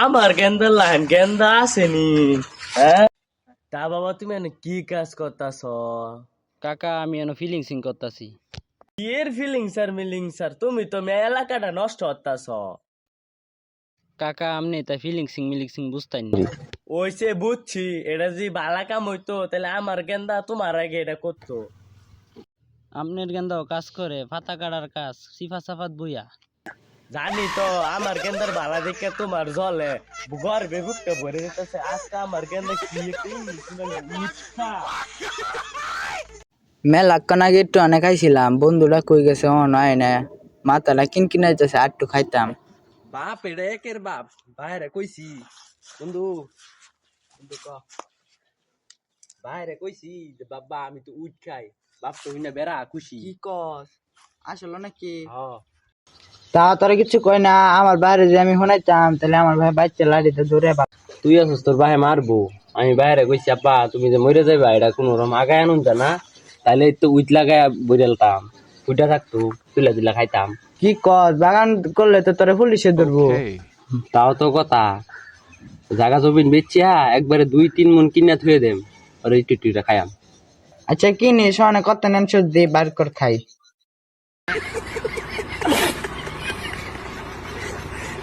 আমার গেন্দা লাইন গেন্দা আসেনি। হ্যাঁ? তা বাবা তুমি এনে কি কাজ করতাছ? কাকা আমি এনো ফিলিং সিং করতাছি। এর ফিলিং স্যার মিলিং স্যার তুমি তো মে এলাকাটা নষ্ট করতাছ। কাকা আমনে তাই ফিলিং সিং মিলিং সিং বুঝতাই না। ওইসে বুঝছি এটা যদি বালা কাম হইতো তাহলে আমার গেন্দা তোমার আগে এটা করতো। আমনের গেন্দাও কাজ করে ফাতা কাটার কাজ সিফা সাফাত বইয়া। জানি তো আমার গেন্দার বালা দেখে তোমার জলে ঘর বেগুকটা ভরে যেতেছে। আজকে আমার গেন্দা কি মেলাক্ষণ আগে একটু অনেক খাইছিলাম বন্ধুরা কই গেছে ও নয় না। মাথাটা কিন কিনে যাচ্ছে একটু খাইতাম। বাপ এটা একের বাপ বাইরে কইছি। বন্ধু বন্ধু ক। বাইরে কইছি যে বাবা আমি তো উঠ খাই বাপ তো হইনা বেড়া খুশি। কি কস? আসলে নাকি? হ্যাঁ তা তোরা কিছু কই না আমার বাইরে যে আমি শোনাইতাম তাহলে আমার ভাই বাচ্চা লাড়িতে দৌড়ে বা তুই আছিস তোর ভাই মারবো। আমি বাইরে কইছি আপা তুমি যে মরে যাইবা এটা কোনো রকম আগায় আনুন না। তাহলে তো উইট লাগায় বইরালতাম। উইটা থাকতো তুলে দিলা খাইতাম। কি কর বাগান করলে তো তোরা পুলিশে ধরবো। তাও তো কথা। জাগা জমিন বেচিয়া একবারে দুই তিন মন কিনা থুয়ে দেম। আর এই টুটিটা খাইয়াম। আচ্ছা কি নি কত নেন সর্দি বার কর খাই।